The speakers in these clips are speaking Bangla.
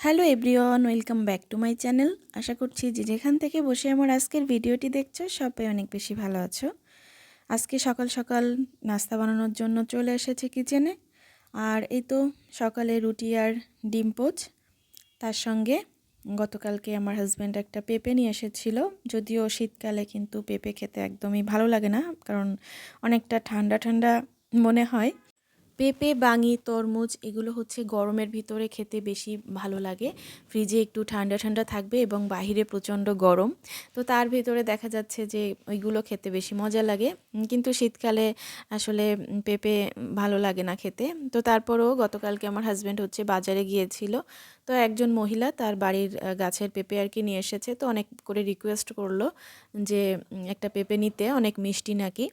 Hello everyone, welcome back to my channel. আশা করছি যে যেখান থেকে বসে আমার আজকের ভিডিওটি দেখছ, সবাই অনেক বেশি ভালো আছো। আজকে সকাল সকাল নাস্তা বানানোর জন্য চলে এসেছে কিচেনে। আর এই তো সকালে রুটি আর ডিম পোচ। তার সঙ্গে গতকালকে আমার হাজব্যান্ড একটা পেঁপে নিয়ে এসেছিল। যদিও শীতকালে কিন্তু পেঁপে খেতে একদমই ভালো লাগে না, কারণ অনেকটা ঠান্ডা ঠান্ডা মনে হয়। পেঁপে, বাঙি, তরমুজ এগুলো হচ্ছে গরমের ভিতরে খেতে বেশি ভালো লাগে। ফ্রিজে একটু ঠান্ডা ঠান্ডা থাকবে এবং বাহিরে প্রচণ্ড গরম। তো তার ভিতরে দেখা যাচ্ছে যে ওইগুলো খেতে বেশি মজা লাগে। কিন্তু শীতকালে আসলে পেঁপে ভালো লাগে না খেতে। তো তারপরও গতকালকে আমার হাজব্যান্ড হচ্ছে বাজারে গিয়েছিল। তো একজন মহিলা তার বাড়ির গাছের পেঁপে আর কি নিয়ে এসেছে। তো অনেক করে রিকোয়েস্ট করল যে একটা পেঁপে নিতে, অনেক মিষ্টি নাকি।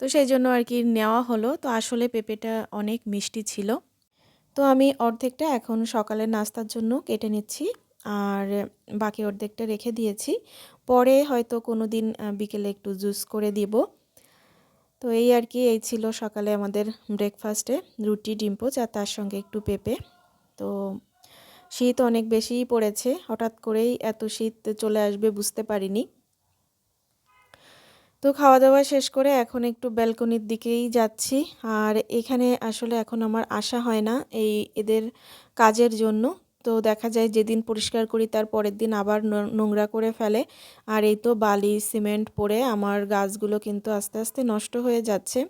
তো সেই জন্য আর কি নেওয়া হলো। তো আসলে পেঁপেটা অনেক মিষ্টি ছিল। তো আমি অর্ধেকটা এখন সকালের নাস্তার জন্য কেটে নিচ্ছি আর বাকি অর্ধেকটা রেখে দিয়েছি। পরে হয়তো কোনো দিন বিকেলে একটু জুস করে দিব। তো এই আর কি, এই ছিল সকালে আমাদের ব্রেকফাস্টে রুটি ডিম্পোজ আর তার সঙ্গে একটু পেঁপে। তো শীত অনেক বেশিই পড়েছে। হঠাৎ করেই এত শীত চলে আসবে বুঝতে পারিনি। তো খাওয়া দাওয়া শেষ করে এখন একটু ব্যালকনির দিকেই যাচ্ছি। আর এখানে আসলে এখন আমার আশা হয় না এই এদের কাজের জন্য। তো দেখা যায় যেদিন পরিষ্কার করি তার পরের দিন আবার নোংরা করে ফেলে। আর এই তো বালি, সিমেন্ট পরে আমার গাছগুলো কিন্তু আস্তে আস্তে নষ্ট হয়ে যাচ্ছে।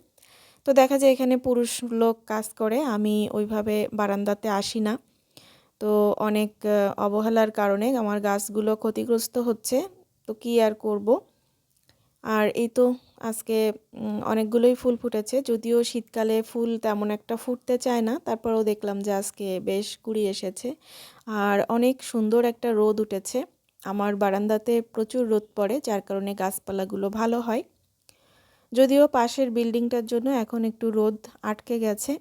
তো দেখা যায় এখানে পুরুষ লোক কাজ করে, আমি ওইভাবে বারান্দাতে আসি না। তো অনেক, অবহেলার কারণে আমার গাছগুলো ক্ষতিগ্রস্ত হচ্ছে। তো কি আর করব? আর এই তো আজকে অনেকগুলোই ফুল ফুটেছে। যদিও শীতকালে ফুল তেমন একটা ফুটতে চায় না, তারপরেও দেখলাম যে আজকে বেশ কুড়ি এসেছে। আর অনেক সুন্দর একটা রোদ উঠেছে। আমার বারান্দাতে প্রচুর রোদ পড়ে, যার কারণে গাছপালাগুলো ভালো হয়। যদিও পাশের বিল্ডিংটার জন্য এখন একটু রোদ আটকে গেছে।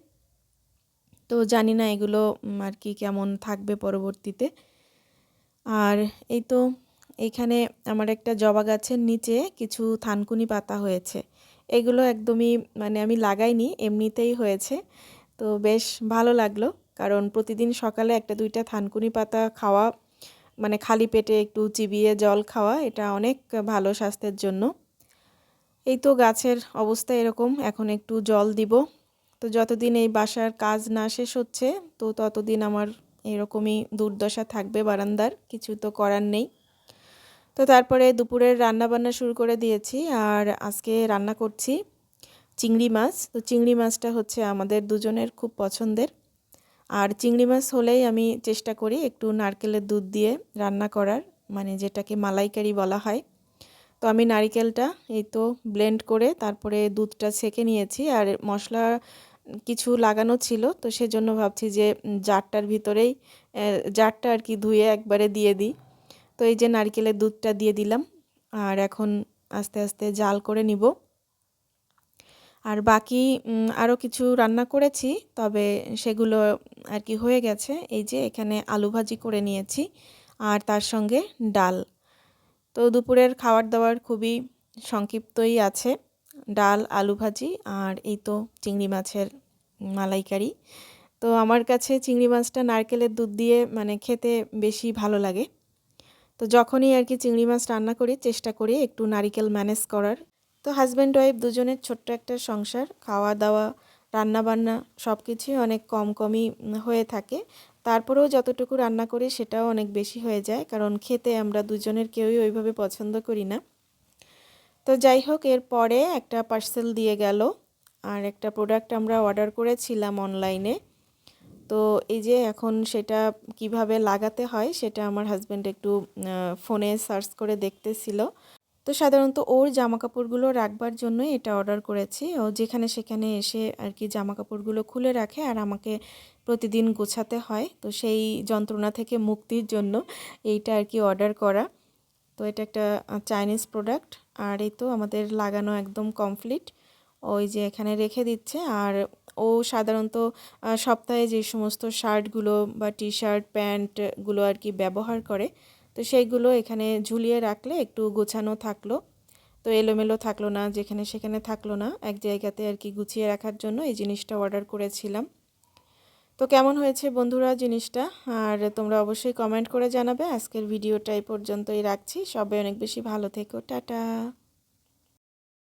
তো জানি না এগুলো আর কি কেমন থাকবে পরবর্তীতে। আর এই তো এখানে আমার একটা জবা গাছের নিচে কিছু থানকুনি পাতা হয়েছে। এগুলো একদমই মানে আমি লাগাইনি, এমনিতেই হয়েছে। তো বেশ ভালো লাগল, কারণ প্রতিদিন সকালে একটা দুইটা থানকুনি পাতা খাওয়া মানে খালি পেটে একটু চিবিয়ে জল খাওয়া, এটা অনেক ভালো স্বাস্থ্যের জন্য। এই তো গাছের অবস্থা এরকম, এখন একটু জল দিব। তো যতদিন এই বাসার কাজ না শেষ হচ্ছে, তো ততদিন আমার এরকমই দুর্দশা থাকবে বারান্দার, কিছু তো করার নেই। তো তারপরে দুপুরের রান্না বান্না শুরু করে দিয়েছি আর আজকে রান্না করছি চিংড়ি মাছ। তো চিংড়ি মাছটা হচ্ছে আমাদের দুজনের খুব পছন্দের। আর চিংড়ি মাছ হলেই আমি চেষ্টা করি একটু নারকেলের দুধ দিয়ে রান্না করার মানে যেটাকে মালাইকারি বলা হয়। তো আমি নারিকেলটা এই তো ব্লেন্ড করে তারপরে দুধটা ছেঁকে নিয়েছি আর মশলা কিছু লাগানো ছিল। তো সেজন্য ভাবছি যে জারটার ভিতরেই জারটা আর কি ধুয়ে একবারে দিয়ে দিই। তো এই যে নারকেলের দুধটা দিয়ে দিলাম, আর এখন আস্তে আস্তে জাল করে নিব। আর বাকি আরও কিছু রান্না করেছি, তবে সেগুলো আর কি হয়ে গেছে। এই যে এখানে আলু ভাজি করে নিয়েছি, আর তার সঙ্গে ডাল। তো দুপুরের খাবার দাবার খুবই সংক্ষিপ্তই আছে। ডাল, আলু ভাজি, আর এই তো চিংড়ি মাছের মালাইকারি। তো আমার কাছে চিংড়ি মাছটা নারকেলের দুধ দিয়ে মানে খেতে বেশি ভালো লাগে। তো যখনই আর কি চিংড়ি মাছ রান্না করি, চেষ্টা করি একটু নারিকেল ম্যানেজ করার। তো হাজব্যান্ড ওয়াইফ দুজনের ছোট্ট একটা সংসার খাওয়া দাওয়া রান্না বান্না সব কিছুই অনেক কম কমই হয়ে থাকে। তারপরেও যতটুকু রান্না করি সেটাও অনেক বেশি হয়ে যায়, কারণ খেতে আমরা দুজনের কেউই ওইভাবে পছন্দ করি না। তো যাই হোক এরপরে একটা পার্সেল দিয়ে গেল, আর একটা প্রোডাক্ট আমরা অর্ডার করেছিলাম অনলাইনে তো এই যে এখন সেটা কীভাবে লাগাতে হয় সেটা আমার হাজব্যান্ড একটু ফোনে সার্চ করে দেখতেছিল। তো সাধারণত ওর জামা কাপড়গুলো রাখবার জন্য এটা অর্ডার করেছি। ও যেখানে সেখানে এসে আর কি জামা কাপড়গুলো খুলে রাখে আর আমাকে প্রতিদিন গোছাতে হয়। তো সেই যন্ত্রণা থেকে মুক্তির জন্য এইটা আর কি অর্ডার করা। তো এটা একটা চাইনিজ প্রোডাক্ট আর এই তো আমাদের লাগানো একদম কমপ্লিট ওই যে এখানে রেখে দিচ্ছে আর ও সাধারণত সপ্তাহে যে সমস্ত শার্টগুলো বা টি শার্ট প্যান্টগুলো আর কি ব্যবহার করে, তো সেইগুলো এখানে ঝুলিয়ে রাখলে একটু গোছানো থাকল। তো এলোমেলো থাকল না, যেখানে সেখানে থাকল না, এক জায়গাতে আর কি গুছিয়ে রাখার জন্য এই জিনিসটা অর্ডার করেছিলাম। তো কেমন হয়েছে বন্ধুরা জিনিসটা? আর তোমরা অবশ্যই কমেন্ট করে জানাবে। আজকের ভিডিওটা এই পর্যন্তই রাখছি। সবাই অনেক বেশি ভালো থেকো। টাটা!